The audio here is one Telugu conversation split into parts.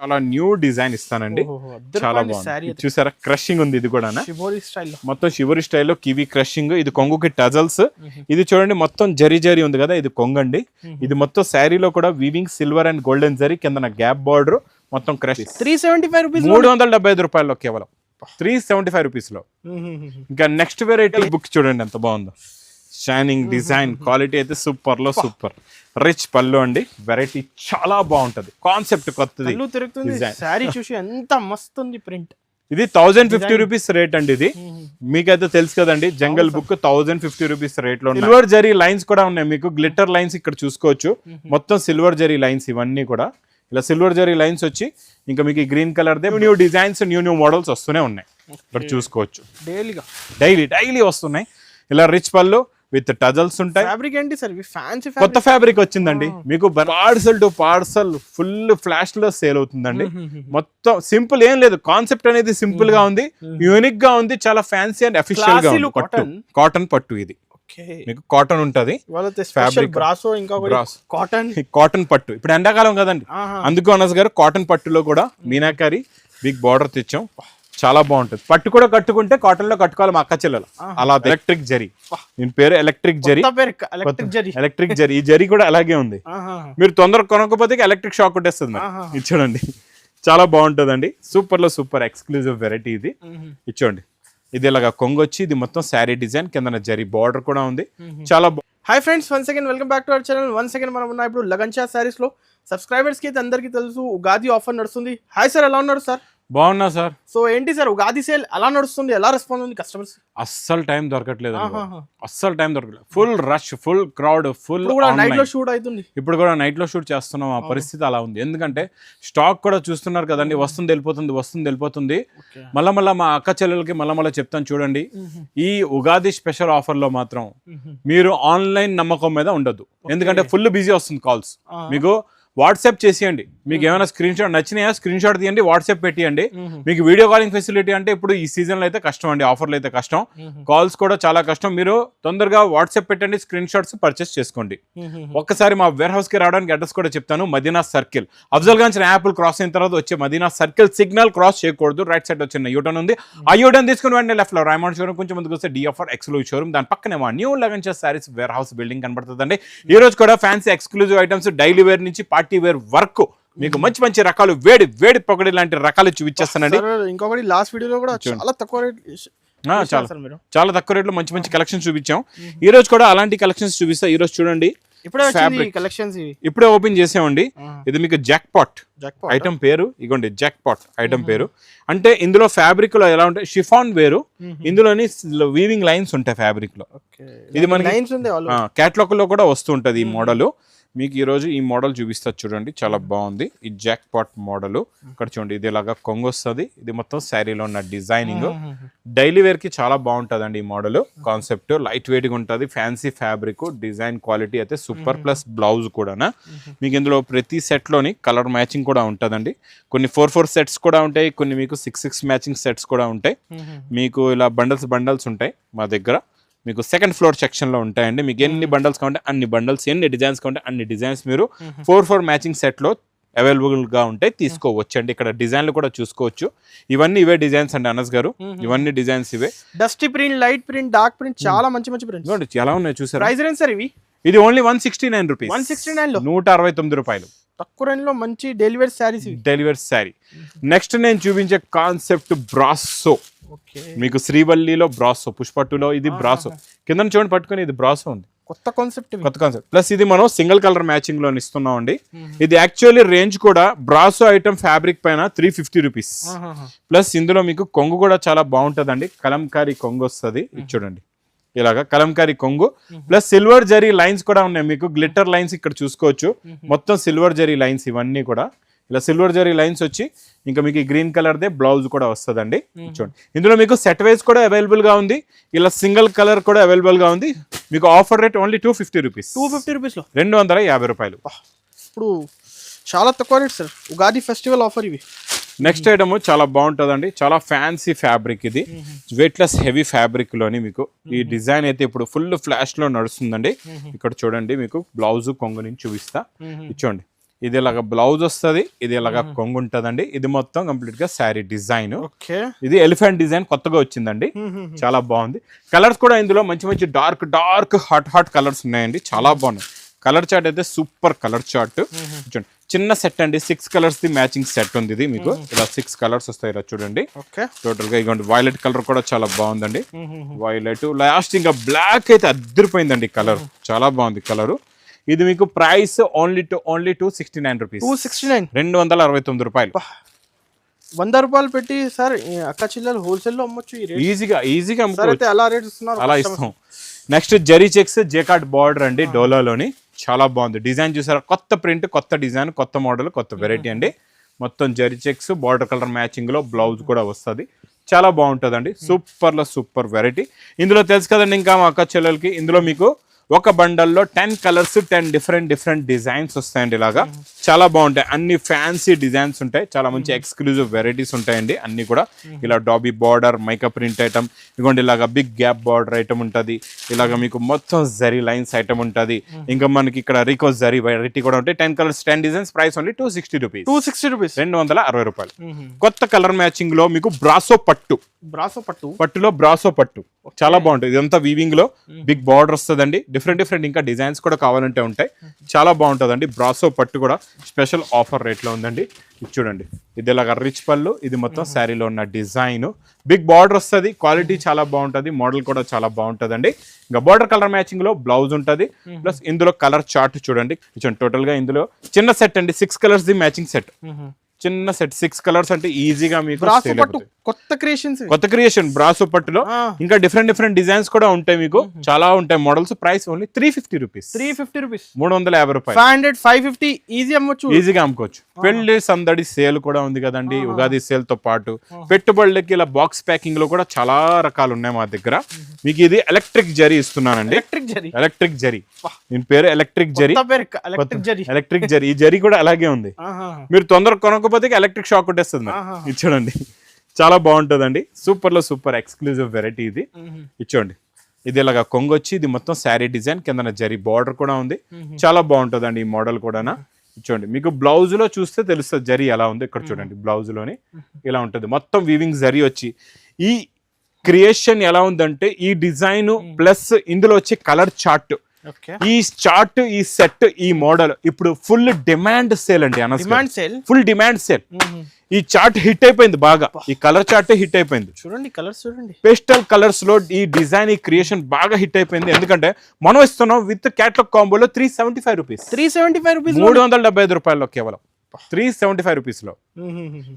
చాలా న్యూ డిజైన్ ఇస్తానండి. చాలా బాగుంది. చూసారా? క్రషింగ్ ఉంది ఇది కూడా మొత్తం శివరి స్టైల్లో కివి క్రషింగ్ ఇది కొంగుకి టజల్స్ ఇది చూడండి మొత్తం జరీ జరీ ఉంది కదా ఇది కొంగండి. ఇది మొత్తం శారీలో కూడా weaving silver and golden zari కింద గ్యాప్ బార్డర్ మొత్తం crush three seventy five rupees మూడు వందల డెబ్బై ఐదు రూపాయల్లో కేవలం. త్రీ సెవెంటీ ఫైవ్ రూపీస్లో ఇంకా నెక్స్ట్ వెరైటీ బుక్ చూడండి ఎంత బాగుందో. షైనింగ్ డిజైన్ క్వాలిటీ అయితే సూపర్లో సూపర్ రిచ్ పళ్ళు అండి. వెరైటీ చాలా బాగుంటది. కాన్సెప్ట్ కొత్తది. శారీ చూసి ఎంత మస్తు ప్రింట్. ఇది థౌజండ్ ఫిఫ్టీ రూపీస్ రేట్ అండి ఇది. మీకైతే తెలుసు కదండి jungle book thousand fifty rupees రేట్లో సిల్వర్ జరీ లైన్స్ కూడా ఉన్నాయి మీకు. గ్లిటర్ లైన్స్ ఇక్కడ చూసుకోవచ్చు. మొత్తం సిల్వర్ జరీ లైన్స్ ఇవన్నీ కూడా. ఇలా సిల్వర్ జరీ లైన్స్ వచ్చి ఇంకా మీకు green colour the new designs new new models వస్తూనే ఉన్నాయి. ఇక్కడ చూసుకోవచ్చు. డైలీగా డైలీ డైలీ వస్తున్నాయి. ఇలా రిచ్ పళ్ళు విత్ టజల్స్ ఉంటాయి. ఫ్యాబ్రిక్ ఏంటి సార్? ఫ్యాన్సీ కొత్త ఫ్యాబ్రిక్ వచ్చిందండి. మీకు పార్సల్ టు పార్సల్ ఫుల్ ఫ్లాష్లో సేల్ అవుతుందండి. మొత్తం సింపుల్ ఏం లేదు. కాన్సెప్ట్ అనేది సింపుల్గా ఉంది. యూనిక్గా ఉంది. చాలా ఫ్యాన్సీ అండ్ అఫిషియల్గా ఉంది పట్టు. కాటన్ పట్టు ఇది. మీకు కాటన్ ఉంటది. బ్రాసో ఇంకా Brasso. కాటన్ కాటన్ పట్టు. ఇప్పుడు ఎండాకాలం కదండి. అందుకు అనస్ గారు కాటన్ పట్టులో కూడా మీనాకారి బిగ్ బార్డర్ తెచ్చాం. చాలా బాగుంటుంది. పట్టు కూడా కట్టుకుంటే కాటన్లో కట్టుకోవాలి మా అక్క చెల్లెలు. అలా ఎలక్ట్రిక్ జరీ. దీని పేరు electric zari. Electric zari. Electric zari. ఈ జరీ కూడా అలాగే ఉంది. మీరు తొందరగా కొనకపోతే ఎలక్ట్రిక్ షాక్ కొట్టేస్తుంది మరి. ఆహా. ఇది చూడండి. చాలా బాగుంటుందండి. సూపర్లో సూపర్ ఎక్స్క్లూజివ్ వెరైటీ ఇది. ఇచ్చోండి ఇది ఇలాగా కొంగు వచ్చి ఇది మొత్తం శారీ డిజైన్ కింద జరీ బార్డర్ కూడా ఉంది. చాలా hi friends one second welcome back to our channel one second మనం ఉన్న ఇప్పుడు లగన్షా సారీస్లో సబ్స్క్రైబర్స్కి అయితే అందరికీ తెలుసు ఉగాది ఆఫర్ నడుస్తుంది. హాయ్ సార్ ఎలా ఉన్నారు సార్ బాగున్నా సార్. సో ఏంటి సార్ ఉగాది సేల్ ఎలా నడుస్తుంది? ఎలా రెస్పాన్స్ ఉంది కస్టమర్స్ అస్సలు టైం దొరకట్లేదు అస్సలు టైం దొరకలేదు full rush full crowd full కూడా నైట్లో షూట్ అవుతుంది. ఇప్పుడు కూడా నైట్లో షూట్ చేస్తున్నాం ఆ పరిస్థితి అలా ఉంది. ఎందుకంటే స్టాక్ కూడా చూస్తున్నారు కదండి వస్తుంది వెళ్ళిపోతుంది వస్తుంది వెళ్ళిపోతుంది. మళ్ళా మళ్ళా మా అక్క చెల్లెలకి మళ్ళా మళ్ళీ చెప్తాను చూడండి. ఈ ఉగాది స్పెషల్ ఆఫర్లో మాత్రం మీరు ఆన్లైన్ నమ్మకం మీద ఉండొద్దు. ఎందుకంటే ఫుల్ బిజీ వస్తుంది కాల్స్. మీకు వాట్సాప్ చేసేయండి. మీకు ఏమైనా స్క్రీన్ షాట్ నచ్చినాయా స్క్రీన్ షాట్ తీయండి వాట్సాప్ పెట్టియండి. మీకు వీడియో కాలింగ్ ఫెసిలిటీ అంటే ఇప్పుడు ఈ సీజన్లో అయితే కష్టం అండి ఆఫర్లు అయితే కష్టం. కాల్స్ కూడా చాలా కష్టం. మీరు తొందరగా వాట్సాప్ పెట్టండి స్క్రీన్ షాట్స్ పర్చేస్ చేసుకోండి. ఒక్కసారి మా వేర్ హౌస్కి రావడానికి అడ్రస్ కూడా చెప్తాను Madina circle Afzal Gunj apple cross అయిన తర్వాత వచ్చే మదీనా సర్కిల్ సిగ్నల్ క్రాస్ చేయకూడదు. రైట్ సైడ్ వచ్చిన యూటర్న్ ఉంది. ఆ యూటర్న్ తీసుకుని వెంటనే లెఫ్ట్లో రాయమౌంట్ షోరూమ్ కొంచెం ముందుకు వస్తే డిఎఫ్ఆర్ ఎక్స్క్లూజివ్ షోరూమ్ దాని పక్కనే మా new Lagan saris warehouse building కనబడుతుందండి. ఈ రోజు కూడా fancy exclusive items daily wear నుంచి పార్టీ వేర్ వర్క్ మీకు మంచి మంచి రకాలు వేడి వేడి పొగడి లాంటి రకాలు చూపించేస్తానండి. ఇంకొకటి లాస్ట్ వీడియోలో కూడా చాలా తక్కువ రేట్ చాలా. చాలా తక్కువ రేట్లో మంచి మంచి కలెక్షన్స్ చూపించాం. ఈ రోజు కూడా అలాంటి కలెక్షన్స్ చూపిస్తా. ఈ రోజు చూడండి. కలెక్షన్స్ ఇప్పుడే ఓపెన్ చేసామండి. ఇది మీకు జాక్ పాట్ ఐటమ్ పేరు ఇగోండి జాక్ పాట్ ఐటమ్ పేరు. అంటే ఇందులో ఫ్యాబ్రిక్లో ఎలా ఉంటాయి? షిఫాన్ వేరు ఇందులోని వీవింగ్ లైన్స్ ఉంటాయి ఫ్యాబ్రిక్లో. ఇది మనకి- క్యాట్లాగ్లో కూడా వస్తూ ఉంటది ఈ మోడల్ మీకు ఈ రోజు ఈ మోడల్ చూపిస్తా చూడండి చాలా బాగుంది. ఈ జాక్ పాట్ మోడల్ ఇక్కడ చూడండి ఇది ఇలాగా కొంగు వస్తుంది. ఇది మొత్తం శారీలో ఉన్న డిజైనింగ్ డైలీ వేర్కి చాలా బాగుంటదండి ఈ మోడల్ కాన్సెప్ట్ లైట్ వెయిట్గా ఉంటుంది ఫ్యాన్సీ ఫ్యాబ్రిక్ డిజైన్ క్వాలిటీ అయితే సూపర్ ప్లస్ బ్లౌజ్ కూడా మీకు ఇందులో ప్రతి సెట్లోని కలర్ మ్యాచింగ్ కూడా ఉంటుందండి. కొన్ని ఫోర్ ఫోర్ సెట్స్ కూడా ఉంటాయి కొన్ని మీకు సిక్స్ సిక్స్ మ్యాచింగ్ సెట్స్ కూడా ఉంటాయి. మీకు ఇలా బండల్స్ బండల్స్ ఉంటాయి మా దగ్గర. మీకు సెకండ్ ఫ్లోర్ సెక్షన్లో ఉంటాయండి. మీకు ఎన్ని బండల్స్ కావాలంటే అన్ని బండల్స్ ఎన్ని డిజైన్స్ కావాలంటే అన్ని డిజైన్స్ మీరు ఫోర్ ఫోర్ మ్యాచింగ్ సెట్లో అవైలబుల్గా ఉంటాయి తీసుకోవచ్చు అండి ఇక్కడ డిజైన్లు కూడా చూసుకోవచ్చు. ఇవన్నీ ఇవే డిజైన్స్ అండి అనస్ గారు. ఇవన్నీ డిజైన్స్ ఇవే. Dusty print light print dark print చాలా మంచి మంచి ఇదిగోండి, ఎలా ఉన్నాయి చూసారా? ప్రైస్ రేంజ్ సార్ ఇవి? ఇది only one sixty nine rupees one sixty నైన్లో? నూట అరవై తొమ్మిది రూపాయలు. తక్కువ రేంజ్లో మంచి delivery saris delivery sari. Next నేను చూపించే కాన్సెప్ట్ బ్రాసో. మీకు శ్రీవల్లిలో బ్రాసో పుష్పట్టులో ఇది బ్రాసో. కింద చూడండి పట్టుకొని ఇది బ్రాసో ఉంది. కొత్త కాన్సెప్ట్ కొత్త కాన్సెప్ట్. ప్లస్ ఇది మనం సింగిల్ కలర్ మ్యాచింగ్లో ఇస్తున్నాం అండి. ఇది యాక్చువల్లీ రేంజ్ కూడా బ్రాసో ఐటమ్ ఫ్యాబ్రిక్ పైన త్రీ ఫిఫ్టీ రూపీస్. ప్లస్ ఇందులో మీకు కొంగు కూడా చాలా బాగుంటదండి. కలంకారీ కొంగు వస్తుంది. ఇది చూడండి. ఇలాగా కలంకారీ కొంగు. ప్లస్ సిల్వర్ జరీ లైన్స్ కూడా ఉన్నాయి మీకు. గ్లిటర్ లైన్స్ ఇక్కడ చూసుకోవచ్చు. మొత్తం సిల్వర్ జరీ లైన్స్ ఇవన్నీ కూడా. ఇలా సిల్వర్ జరీ లైన్స్ వచ్చి ఇంకా మీకు ఈ గ్రీన్ కలర్ దే బ్లౌజ్ కూడా వస్తుందండి. చూడండి. ఇందులో మీకు సెట్ వైజ్ కూడా అవైలబుల్గా ఉంది. ఇలా సింగిల్ కలర్ కూడా అవైలబుల్గా ఉంది. మీకు offer rate only two fifty rupees. Two fifty రూపీస్లో? రెండు వందల యాభై రూపాయలు. ఇప్పుడు చాలా తక్కువ rate sir. Ugadi festival offer ఇవి. నెక్స్ట్ ఐటమ్ చాలా బాగుంటుందండి. చాలా ఫ్యాన్సీ ఫ్యాబ్రిక్ ఇది. వెయిట్లెస్ హెవీ ఫ్యాబ్రిక్లోని మీకు ఈ డిజైన్ అయితే ఇప్పుడు ఫుల్ ఫ్లాష్లో నడుస్తుందండి. ఇక్కడ చూడండి మీకు బ్లౌజ్ కొంగు నుంచి చూపిస్తా. ఇది చూడండి ఇది ఇలాగ బ్లౌజ్ వస్తుంది. ఇది ఇలాగ కొంగు ఉంటుందండి. ఇది మొత్తం కంప్లీట్గా శారీ డిజైన్ ఇది ఎలిఫెంట్ డిజైన్ కొత్తగా వచ్చిందండి. చాలా బాగుంది. కలర్స్ కూడా ఇందులో మంచి మంచి dark dark hot hot colours ఉన్నాయండి. చాలా బాగున్నాయి. కలర్ చార్ట్ అయితే సూపర్ కలర్ చార్ట్ చూడండి చిన్న సెట్ అండి. Six colours the matching set ఉంది ఇది మీకు. ఇలా సిక్స్ కలర్స్ వస్తాయి ఇలా చూడండి. ఓకే. టోటల్గా ఇగోండి వైలెట్ కలర్ కూడా చాలా బాగుందండి. వైలెట్ లాస్ట్ ఇంకా బ్లాక్ అయితే అద్దరిపోయిందండి కలర్ చాలా బాగుంది కలర్ ఇది మీకు price only to only two sixty nine rupees two sixty nine రెండు వందల అరవై తొమ్మిది రూపాయలు. వంద రూపాయలు పెట్టి సార్ అక్క చిల్లలు హోల్సేల్లో అమ్మొచ్చు ఈజీగా ఈజీగా అమ్ముకోవచ్చు. అలా రేట్ ఇస్తున్నారు అలా ఇస్తాం. Next zari checks jacquard border అండి డోలాలోని చాలా బాగుంది. డిజైన్ చూసారా? కొత్త ప్రింట్ కొత్త డిజైన్ కొత్త మోడల్ కొత్త వెరైటీ అండి. మొత్తం జరి చెక్స్ బార్డర్ కలర్ మ్యాచింగ్లో బ్లౌజ్ కూడా వస్తుంది. చాలా బాగుంటుందండి. సూపర్లో సూపర్ వెరైటీ ఇందులో తెలుసు కదండి ఇంకా మా అక్క చెల్లెలకి. ఇందులో మీకు ఒక బండల్లో ten colours ten different different designs వస్తాయండి ఇలాగా. చాలా బాగుంటాయి. అన్ని ఫ్యాన్సీ డిజైన్స్ ఉంటాయి. చాలా మంచి ఎక్స్క్లూజివ్ వెరైటీస్ ఉంటాయండి అన్ని కూడా. ఇలా డాబీ బార్డర్ మైకప్ ప్రింట్ ఐటమ్ ఇదిగోండి ఇలాగా బిగ్ గ్యాప్ బార్డర్ ఐటమ్ ఉంటుంది. ఇలాగ మీకు మొత్తం జరీ లైన్స్ ఐటమ్ ఉంటుంది. ఇంకా మనకి ఇక్కడ రికో జరీ వెరైటీ కూడా ఉంటాయి. Ten colours ten designs price only two sixty rupees two sixty rupees రెండు వందల అరవై రూపాయలు. కొత్త కలర్ మ్యాచింగ్లో మీకు బ్రాసో పట్టు. బ్రాసో పట్టు. పట్టులో బ్రాసో పట్టు. చాలా బాగుంటుంది. ఇదంతా వీవింగ్లో బిగ్ బార్డర్ వస్తుందండి. డిఫరెంట్ డిఫరెంట్ ఇంకా డిజైన్స్ కూడా కావాలంటే ఉంటాయి. చాలా బాగుంటుందండి. బ్రాసో పట్టు కూడా స్పెషల్ ఆఫర్ రేట్లో ఉందండి. ఇది చూడండి. ఇది ఇలాగ రిచ్ పళ్ళు. ఇది మొత్తం శారీలో ఉన్న డిజైన్ బిగ్ బార్డర్ వస్తుంది. క్వాలిటీ చాలా బాగుంటుంది. మోడల్ కూడా చాలా బాగుంటుందండి. ఇంకా బార్డర్ కలర్ మ్యాచింగ్లో బ్లౌజ్ ఉంటుంది. ప్లస్ ఇందులో కలర్ చార్ట్ చూడండి. చూడండి టోటల్గా ఇందులో చిన్న సెట్ అండి. Six colours the matching set చిన్న సెట్ సిక్స్ కలర్స్ అంటే ఈజీగా మీకు కొత్త క్రియేషన్స్ కొత్త క్రియేషన్ బ్రాసో పట్టులో ఇంకా డిఫరెంట్ డిఫరెంట్ డిజైన్స్ కూడా ఉంటాయి మీకు. చాలా ఉంటాయి. Models price only three fifty rupees three fifty rupees మూడు వందల యాభై రూపాయలు. Five hundred five fifty easy అమ్మొచ్చు. ఈజీగా అమ్ముకోవచ్చు. పెళ్ళి సందడి సేల్ కూడా ఉంది కదండి ఉగాది సేల్తో పాటు. పెట్టుబడులకి ఇలా బాక్స్ ప్యాకింగ్లో కూడా చాలా రకాలు ఉన్నాయి మా దగ్గర. మీకు ఇది ఎలక్ట్రిక్ జరీ ఇస్తున్నానండి. ఎలక్ట్రిక్ జరీ ఎలక్ట్రిక్ జరీ దీని పేరు electric zari electric zari electric zari ఈ జరీ కూడా అలాగే ఉంది. మీరు తొందరగా కొనకపోతే ఎలక్ట్రిక్ షాక్ కొట్టేస్తుంది. ఇది చూడండి. చాలా బాగుంటుందండి. సూపర్లో సూపర్ ఎక్స్క్లూజివ్ వెరైటీ ఇది. ఇచ్చోండి ఇది ఇలాగా కొంగొచ్చి ఇది మొత్తం శారీ డిజైన్ కింద జరీ బార్డర్ కూడా ఉంది. చాలా బాగుంటుందండి ఈ మోడల్ కూడా చూడండి మీకు బ్లౌజ్లో చూస్తే తెలుస్తుంది జరీ ఎలా ఉంది. ఇక్కడ చూడండి బ్లౌజ్లోని ఇలా ఉంటుంది. మొత్తం వీవింగ్ జరీ వచ్చి. ఈ క్రియేషన్ ఎలా ఉందంటే ఈ డిజైన్ ప్లస్ ఇందులో వచ్చే కలర్ చార్ట్. ఈ చార్ట్ ఈ సెట్ ఈ మోడల్ ఇప్పుడు ఫుల్ డిమాండ్ సేల్ అండి demand sale full demand sale ఈ చార్ట్ హిట్ అయిపోయింది బాగా. ఈ కలర్ చార్ట్ హిట్ అయిపోయింది. చూడండి కలర్స్ చూడండి. పేస్టల్ కలర్స్లో ఈ డిజైన్ ఈ క్రియేషన్ బాగా హిట్ అయిపోయింది. ఎందుకంటే మనం ఇస్తున్నాం with catalogue కాంబోలో three seventy five rupees three seventy five rupees మూడు వందల డెబ్బై ఐదు రూపాయల్లో కేవలం. త్రీ సెవెంటీ ఫైవ్ రూపీస్లో.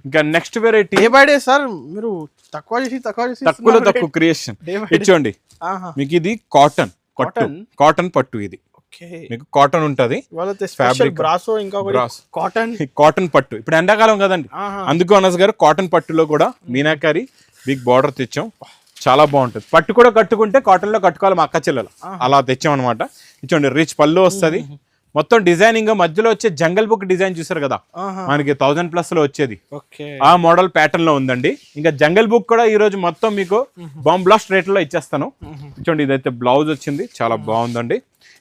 ఇంకా next variety day by day sir మీరు తక్కువ చేసి తక్కువ చేసి తక్కువలో ఇస్తున్నారు. తక్కువ క్రియేషన్. ఇచ్చోండి. మీకు ఇది కాటన్ పట్టు? కాటన్? పట్టు ఇది. మీకు కాటన్ ఉంటది. బ్రాసో ఇంకా Brass. కాటన్? కాటన్ పట్టు. ఇప్పుడు ఎండాకాలం కదండి. అందుకు అనస్ గారు కాటన్ పట్టులో కూడా మీనాకారి బిగ్ బార్డర్ తెచ్చాం. చాలా బాగుంటుంది. పట్టు కూడా కట్టుకుంటే కాటన్లో కట్టుకోవాలి మా అక్క చెల్లెలు. అలా తెచ్చాం అనమాట ఇచ్చోండి రిచ్ పళ్ళు వస్తుంది. మొత్తం డిజైనింగ్ మధ్యలో వచ్చే జంగల్ బుక్ డిజైన్ చూసారు కదా. మనకి థౌజండ్ ప్లస్లో వచ్చేది. ఆ మోడల్ ప్యాటర్న్లో ఉందండి. ఇంకా జంగల్ బుక్ కూడా ఈ రోజు మొత్తం మీకు బాంబ్ బ్లాస్ట్ రేట్లో ఇచ్చేస్తాను. చూడండి ఇదైతే బ్లౌజ్ వచ్చింది. చాలా బాగుందండి.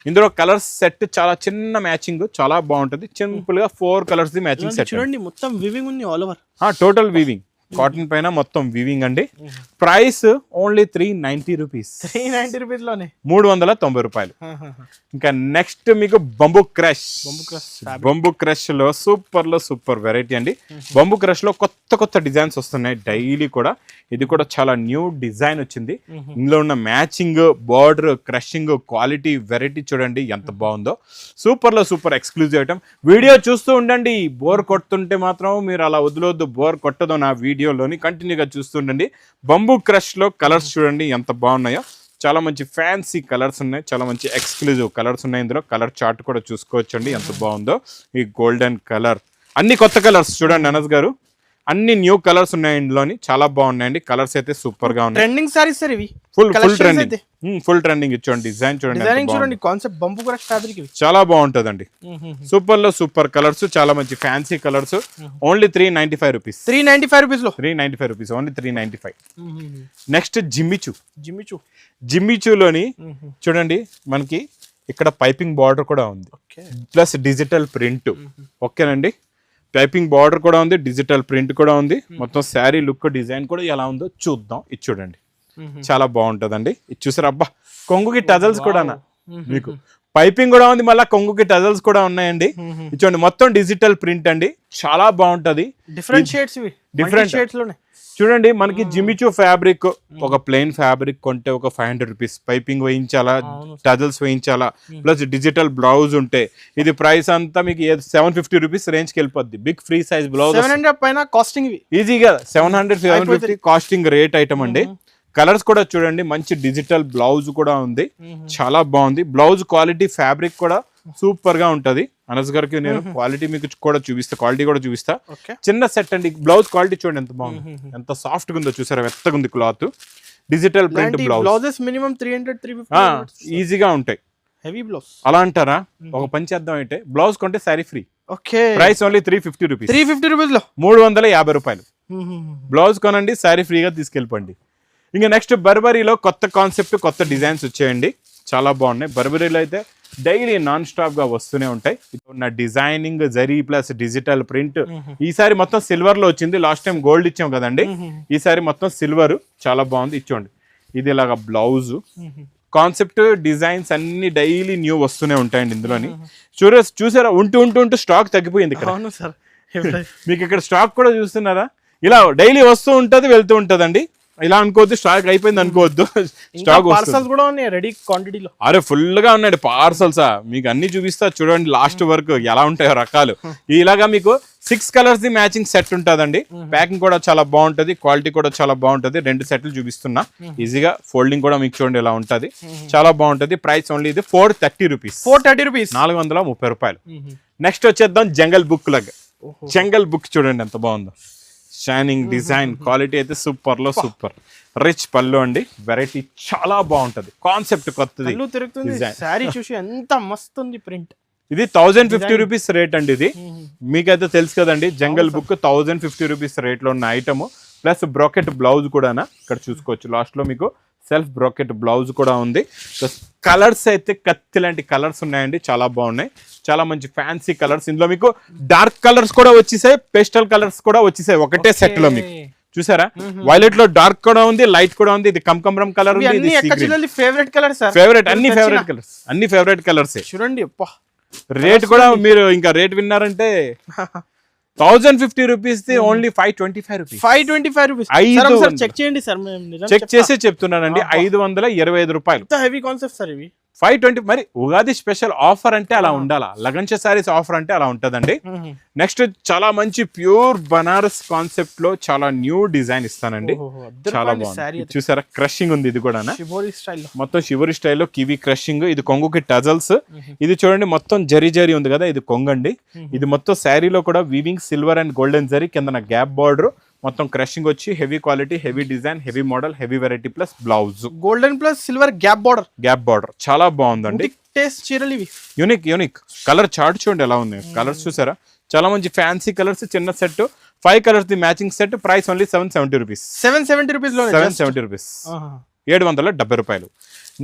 ఇందులో కలర్స్ సెట్ చాలా చిన్న మ్యాచింగ్ చాలా బాగుంటుంది. సింపుల్గా four colours the matching set చూడండి మొత్తం వివింగ్ ఉంది all over total weaving cotton పైన మొత్తం వీవింగ్ అండి. Price only three ninety rupees three ninety రూపీస్లోనే? మూడు వందల తొంభై రూపాయలు. ఇంకా నెక్స్ట్ మీకు బంబు క్రష్ బంబు క్రష్లో సూపర్లో సూపర్ వెరైటీ అండి. బంబు క్రష్లో కొత్త కొత్త డిజైన్స్ వస్తున్నాయి డైలీ కూడా. ఇది కూడా చాలా న్యూ డిజైన్ వచ్చింది. ఇందులో ఉన్న matching border crushing quality variety చూడండి ఎంత బాగుందో. సూపర్లో సూపర్ ఎక్స్క్లూజివ్ ఐటమ్ వీడియో చూస్తూ ఉండండి. బోర్ కొడుతుంటే మాత్రం మీరు అలా వదిలొద్దు. బోర్ కొట్టదు నా వీడియోలోని కంటిన్యూగా చూస్తుండండి. బంబు క్రష్లో కలర్స్ చూడండి ఎంత బాగున్నాయో. చాలా మంచి ఫ్యాన్సీ కలర్స్ ఉన్నాయి. చాలా మంచి ఎక్స్క్లూజివ్ కలర్స్ ఉన్నాయి ఇందులో. కలర్ చార్ట్ కూడా చూసుకోవచ్చండి ఎంత బాగుందో. ఈ గోల్డెన్ కలర్. అన్ని కొత్త కలర్స్ చూడండి అనస్ గారు. అన్ని న్యూ కలర్స్ ఉన్నాయి ఇందులోని. చాలా బాగున్నాయండి. కలర్స్ అయితే సూపర్గా ఉన్నాయి. ట్రెండింగ్ సారీస్ సార్ ఇవి. Full full trending. Full trending ఇచ్చోండి design చూడండి డిజైనింగ్. చూడండి. కాన్సెప్ట్ బంపు క్రష్ ఫ్యాబ్రిక్ ఇవి. చాలా బాగుంటదండి. సూపర్లో సూపర్ కలర్స్ చాలా మంచి fancy colours only three ninety five rupees three ninety five రూపీస్లో. Three ninety five rupees only three ninety five next Jimmy Choo Jimmy Choo జిమ్మిచూలోని చూడండి మనకి ఇక్కడ పైపింగ్ బార్డర్ కూడా ఉంది. ప్లస్ డిజిటల్ ప్రింట్ ఓకేనండి? పైపింగ్ బార్డర్ కూడా ఉంది డిజిటల్ ప్రింట్ కూడా ఉంది. మొత్తం శారీ లుక్ డిజైన్ కూడా ఎలా ఉందో చూద్దాం. ఇది చూడండి. చాలా బాగుంటుందండి. ఇది చూసారు? అబ్బా కొంగుకి టజల్స్ కూడా మీకు పైపింగ్ కూడా ఉంది మళ్ళీ కొంగుకి టజల్స్ కూడా ఉన్నాయండి. చూడండి మొత్తం డిజిటల్ ప్రింట్ అండి. చాలా బాగుంటది. Different shades. డిఫరెంట్ షేడ్స్లోనే. చూడండి మనకి జిమిచూ ఫ్యాబ్రిక్ ఒక ప్లెయిన్ ఫ్యాబ్రిక్ కొంటే ఒక ఫైవ్ హండ్రెడ్ రూపీస్ పైపింగ్ వేయించాలా. టజల్స్ వేయించాలా ప్లస్ డిజిటల్ బ్లౌజ్ ఉంటే ఇది ప్రైస్ అంతా మీకు సెవెన్ ఫిఫ్టీ రూపీస్ రేంజ్కి వెళ్ళిపోద్ది. బిగ్ ఫ్రీ సైజ్ బ్లౌజ్ పైన కాస్టింగ్ ఈజీగా seven hundred seven fifty costing rate item అండి. కలర్స్ కూడా చూడండి మంచి డిజిటల్ బ్లౌజ్ కూడా ఉంది. చాలా బాగుంది. బ్లౌజ్ క్వాలిటీ ఫ్యాబ్రిక్ కూడా సూపర్గా ఉంటది. అనస్ గారికి నేను క్వాలిటీ మీకు కూడా చూపిస్తా క్వాలిటీ కూడా చూపిస్తా. చిన్న సెట్ అండి బ్లౌజ్ క్వాలిటీ చూడండి ఎంత బాగుంది. ఎంత సాఫ్ట్గా ఉందో చూసారా మెత్తగా ఉంది cloth. Digital print blouses minimum three hundred three ఈజీగా ఉంటాయి. హెవీ బ్లౌజ్ అలా అంటారా? ఒక పని చేద్దాం అంటే బ్లౌజ్ కొంటే sari free okay. Price only three fifty rupees three fifty రూపీస్లో? మూడు వందల యాభై రూపాయలు. బ్లౌజ్ కొనండి శారీ ఫ్రీగా తీసుకెళ్ళిపోండి. ఇంకా నెక్స్ట్ బర్బరీలో కొత్త కాన్సెప్ట్ కొత్త డిజైన్స్ వచ్చాయండి. చాలా బాగున్నాయి. బర్బరీలో అయితే డైలీ నాన్ స్టాప్గా వస్తూనే ఉంటాయి. ఉన్న designing zari plus digital print ఈసారి మొత్తం సిల్వర్లో వచ్చింది. లాస్ట్ టైం గోల్డ్ ఇచ్చాం కదండి. ఈసారి మొత్తం సిల్వర్ చాలా బాగుంది. ఇచ్చోండి. ఇది ఇలాగా బ్లౌజ్ కాన్సెప్ట్ డిజైన్స్ అన్ని డైలీ న్యూ వస్తూనే ఉంటాయండి ఇందులోని. చూడ చూసారా? ఉంటూ ఉంటూ ఉంటూ స్టాక్ తగ్గిపోయింది ఇక్కడ. మీకు ఇక్కడ స్టాక్ కూడా చూస్తున్నారా? ఇలా డైలీ వస్తూ ఉంటది వెళ్తూ ఉంటదండి. ఇలా అనుకోవద్దు స్టాక్ అయిపోయింది అనుకోవద్దు. స్టాక్ పార్సల్స్ కూడా ఉన్నాయి రెడీ క్వాంటిటీలో అరే ఫుల్గా ఉన్నాడు పార్సల్సా మీకు అన్ని చూపిస్తా చూడండి లాస్ట్ వరకు ఎలా ఉంటాయో రకాలు. ఇలాగా మీకు six colours the matching set ఉంటుందండి. ప్యాకింగ్ కూడా చాలా బాగుంటది క్వాలిటీ కూడా చాలా బాగుంటది. రెండు సెట్లు చూపిస్తున్నా. ఈజీగా ఫోల్డింగ్ కూడా మీకు చూడండి ఇలా ఉంటది. చాలా బాగుంటది. ప్రైస్ ఓన్లీ ఇది four thirty rupees four thirty rupees నాలుగు వందల ముప్పై రూపాయలు. నెక్స్ట్ వచ్చేద్దాం జంగల్ బుక్ లాగా జంగల్ బుక్ చూడండి ఎంత బాగుందో. షైనింగ్ డిజైన్ క్వాలిటీ అయితే సూపర్లో సూపర్. రిచ్ పళ్ళు అండి. వెరైటీ చాలా బాగుంటది. కాన్సెప్ట్ కొత్తది. శారీ చూసి ఎంత మస్తు ఉంది ప్రింట్ ఇది థౌజండ్ ఫిఫ్టీ రూపీస్ రేట్ అండి ఇది. మీకైతే తెలుసు కదండి Jungle Book thousand fifty rupees రేట్లో ఉన్న ఐటమ్ ప్లస్ బ్రాకెట్ బ్లౌజ్ కూడానా? ఇక్కడ చూసుకోవచ్చు. లాస్ట్లో మీకు సెల్ఫ్ బ్రాకెట్ బ్లౌజ్ కూడా ఉంది. కలర్స్ అయితే కత్తి లాంటి కలర్స్ ఉన్నాయండి. చాలా బాగున్నాయి. చాలా మంచి ఫ్యాన్సీ కలర్స్ ఇందులో మీకు డార్క్ కలర్స్ కూడా వచ్చేసాయి. పేస్టల్ కలర్స్ కూడా వచ్చేసాయి. ఒకటే సెట్లో మీకు. చూసారా? వైలెట్లో డార్క్ కూడా ఉంది. లైట్ కూడా ఉంది. ఇది కమకమరం కలర్ ఉంది. ఫేవరెట్ కలర్ ఫేవరెట్ అన్ని ఫేవరెట్ కలర్స్ అన్ని ఫేవరెట్ కలర్స్ చూడండి రేట్ కూడా మీరు ఇంకా rate విన్నారంటే thousand fifty rupees only five twenty five rupees five twenty five rupees ఐదు. చెక్ చేయండి సార్ చెక్. చేసే చెప్తున్నానండి ఐదు వందల ఇరవై ఐదు రూపాయలు. హెవీ కాన్సెప్ట్ సార్ ఇవి? ఫైవ్ ట్వంటీ మరి ఉగాది స్పెషల్ ఆఫర్ అంటే అలా ఉండాలా? లగంచ సారీస్ ఆఫర్ అంటే అలా ఉంటదండి. నెక్స్ట్ చాలా మంచి ప్యూర్ బనారస్ కాన్సెప్ట్లో చాలా న్యూ డిజైన్ ఇస్తానండి. చాలా బాగుంది. చూసారా? క్రషింగ్ ఉంది ఇది కూడా మొత్తం శివరి స్టైల్లో కివి క్రషింగ్ ఇది కొంగుకి టజల్స్. ఇది చూడండి మొత్తం జరీ జరీ ఉంది కదా ఇది కొంగండి. ఇది మొత్తం శారీలో కూడా weaving silver and golden zari కింద గ్యాప్ బార్డర్ మొత్తం క్రషింగ్ వచ్చి heavy quality heavy design heavy model heavy variety plus blouse golden plus silver gap border gap border చాలా బాగుందండి. టేస్ట్ చీరలు ఇవి. యూనిక్ యూనిక్ కలర్ చార్ట్ చూడండి ఎలా ఉంది కలర్స్ చూసారా? చాలా మంచి ఫ్యాన్సీ కలర్స్ చిన్న set five colours the matching set price only seven seventy rupees seven seventy రూపీస్లో సెవెన్ సెవెంటీ రూపీస్ ఏడు వందల డెబ్బై రూపాయలు.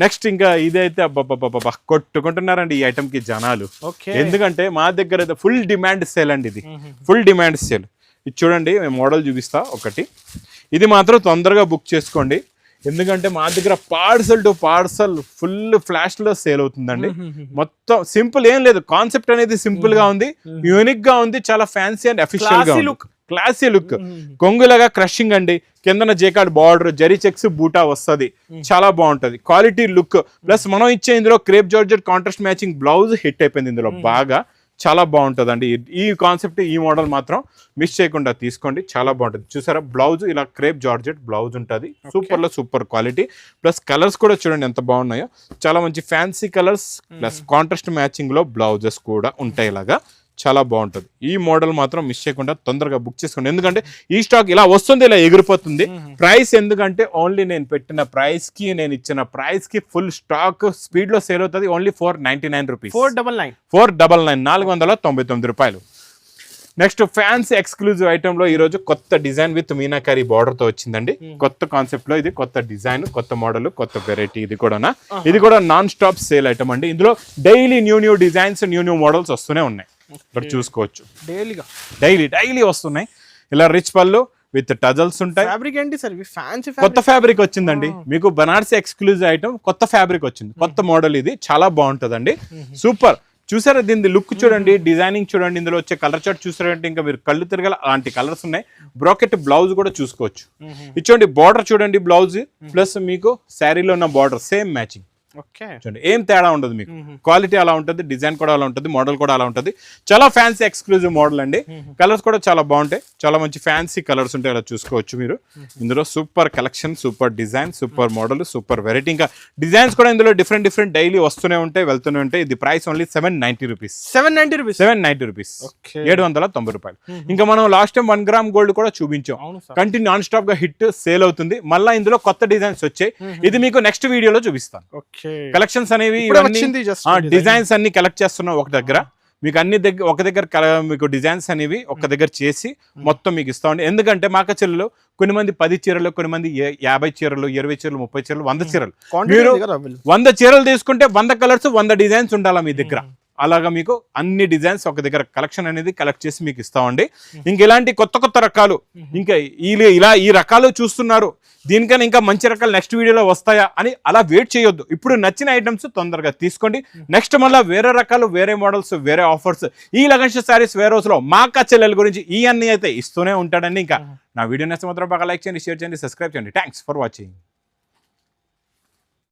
నెక్స్ట్ ఇంకా ఇదైతే అబ్బబ్బబ్బబ్బా కొట్టుకుంటున్నారండి ఈ ఐటమ్కి జనాలు. ఎందుకంటే మా దగ్గర అయితే ఫుల్ డిమాండ్ సేల్ అండి ఇది. ఫుల్ డిమాండ్ సేల్ ఇది చూడండి మేము మోడల్ చూపిస్తా ఒకటి. ఇది మాత్రం తొందరగా బుక్ చేసుకోండి. ఎందుకంటే మా దగ్గర పార్సల్ టు పార్సల్ ఫుల్ ఫ్లాష్లో సేల్ అవుతుందండి మొత్తం సింపుల్ ఏం లేదు. కాన్సెప్ట్ అనేది సింపుల్గా ఉంది యూనిక్గా ఉంది చాలా ఫ్యాన్సీ అండ్ అఫిషియల్గా Classy look. క్లాసీ లుక్ కొంగులాగా క్రషింగ్ అండి. కిందన జేకాడ్ బార్డర్ జరీ చెక్స్ బూటా వస్తది. చాలా బాగుంటది. క్వాలిటీ లుక్ ప్లస్ మనం ఇచ్చే ఇందులో crepe georgette contrast matching blouse hit అయిపోయింది ఇందులో బాగా. చాలా బాగుంటుందండి. ఈ- కాన్సెప్ట్ ఈ మోడల్ మాత్రం మిస్ చేయకుండా తీసుకోండి. చాలా బాగుంటుంది. చూసారా? బ్లౌజ్ ఇలా క్రేప్ జార్జెట్ బ్లౌజ్ ఉంటుంది. సూపర్లో సూపర్ క్వాలిటీ. ప్లస్ కలర్స్ కూడా చూడండి ఎంత బాగున్నాయో. చాలా మంచి ఫ్యాన్సీ కలర్స్ ప్లస్ కాంట్రాస్ట్ మ్యాచింగ్లో బ్లౌజెస్ కూడా ఉంటాయి ఇలాగా. చాలా బాగుంటుంది. ఈ మోడల్ మాత్రం మిస్ చేయకుండా తొందరగా బుక్ చేసుకోండి. ఎందుకంటే ఈ స్టాక్ ఇలా వస్తుంది ఇలా ఎగిరిపోతుంది ప్రైస్ ఎందుకంటే ఓన్లీ నేను పెట్టిన ప్రైస్కి నేను ఇచ్చిన ప్రైస్కి ఫుల్ స్టాక్ స్పీడ్లో సేల్ అవుతుంది. Only four ninety nine rupees. Four double nine. Four double nine. నాలుగు వందల తొంభై తొమ్మిది రూపాయలు. నెక్స్ట్ ఫ్యాన్స్ ఎక్స్క్లూజివ్ ఐటమ్లో ఈ రోజు కొత్త డిజైన్ విత్ మీనాకారి బార్డర్తో వచ్చిందండి. కొత్త కాన్సెప్ట్లో ఇది కొత్త డిజైన్ కొత్త మోడల్ కొత్త వెరైటీ ఇది కూడా ఇది కూడా నాన్ స్టాప్ సేల్ ఐటమ్ అండి. ఇందులో daily new new designs new new models వస్తూనే ఉన్నాయి. ఇక్కడ చూసుకోవచ్చు. డైలీగా. డైలీ డైలీ వస్తున్నాయి. ఇలా రిచ్ పళ్ళు విత్ టజల్స్ ఉంటాయి. ఫ్యాబ్రిక్ ఏంటి సార్? ఫ్యాన్సీ కొత్త ఫ్యాబ్రిక్. వచ్చిందండి. మీకు బనారసి ఎక్స్క్లూజివ్ ఐటమ్ కొత్త ఫ్యాబ్రిక్ వచ్చింది. కొత్త మోడల్ ఇది. చాలా బాగుంటదండి. సూపర్. చూసారా దీని లుక్ చూడండి డిజైనింగ్ చూడండి ఇందులో వచ్చే కలర్ చార్ట్ చూసారంటే ఇంకా మీరు కళ్ళు తిరగల అలాంటి కలర్స్ ఉన్నాయి. బ్రాకెట్ బ్లౌజ్ కూడా చూసుకోవచ్చు. ఇచ్చోండి బార్డర్ చూడండి బ్లౌజ్. ప్లస్ మీకు శారీలో ఉన్న బార్డర్ సేమ్ మ్యాచింగ్. చూడండి ఏం తేడా ఉండదు మీకు. క్వాలిటీ అలా ఉంటుంది డిజైన్ కూడా అలా ఉంటుంది మోడల్ కూడా అలా ఉంటుంది. చాలా ఫ్యాన్సీ ఎక్స్క్లూజివ్ మోడల్ అండి. కలర్స్ కూడా చాలా బాగుంటాయి. చాలా మంచి ఫ్యాన్సీ కలర్స్ ఉంటాయి అలా చూసుకోవచ్చు మీరు. ఇందులో super collection super design super model super variety. ఇంకా డిజైన్స్ కూడా ఇందులో డిఫరెంట్ డిఫరెంట్ డైలీ వస్తూనే ఉంటాయి వెళ్తూనే ఉంటాయి. ఇది price only seven ninety rupees. Seven ninety rupees. Seven ninety rupees. ఏడు వందల తొంభై రూపాయలు. ఇంకా మనం last time one gram gold కూడా చూపించాం. కంటిన్యూ నాన్ స్టాప్గా హిట్ సేల్ అవుతుంది. మళ్ళీ ఇందులో కొత్త డిజైన్స్ వచ్చాయి. ఇది మీకు నెక్స్ట్ వీడియోలో చూపిస్తాను. ఓకే. కలెక్షన్స్ అనేవి డిజైన్స్ అన్ని కలెక్ట్ చేస్తున్నాం ఒక దగ్గర. మీకు అన్ని దగ్గర ఒక దగ్గర మీకు డిజైన్స్ అనేవి ఒక దగ్గర చేసి మొత్తం మీకు ఇస్తామండి ఎందుకంటే మాక చెల్లులో కొన్ని మంది పది చీరలు కొన్ని మంది యాభై చీరలు ఇరవై చీరలు ముప్పై చీరలు వంద చీరలు. మీరు-. వంద చీరలు తీసుకుంటే వంద కలర్స్ వంద డిజైన్స్ ఉండాలా మీ దగ్గర? అలాగా మీకు అన్ని డిజైన్స్ ఒక దగ్గర కలెక్షన్ అనేది కలెక్ట్ చేసి మీకు ఇస్తామండి. ఇంక ఇలాంటి కొత్త కొత్త రకాలు ఇంకా ఈ ఇలా ఈ రకాలు చూస్తున్నారు. దీనికన్నా ఇంకా మంచి రకాలు నెక్స్ట్ వీడియోలో వస్తాయా అని అలా వెయిట్ చేయొద్దు. ఇప్పుడు నచ్చిన ఐటమ్స్ తొందరగా తీసుకోండి. నెక్స్ట్ మళ్ళీ వేరే రకాలు వేరే మోడల్స్ వేరే ఆఫర్స్ ఈ లగన్స్ శారీస్ వేరే రోజులో మా అక్క చెల్లెల గురించి ఈ అన్ని అయితే ఇస్తూనే ఉంటాడండి. ఇంకా నా వీడియో నచ్చ మాత్రం బాగా లైక్ చేయండి షేర్ చేయండి సబ్స్క్రైబ్ చేయండి. Thanks for watching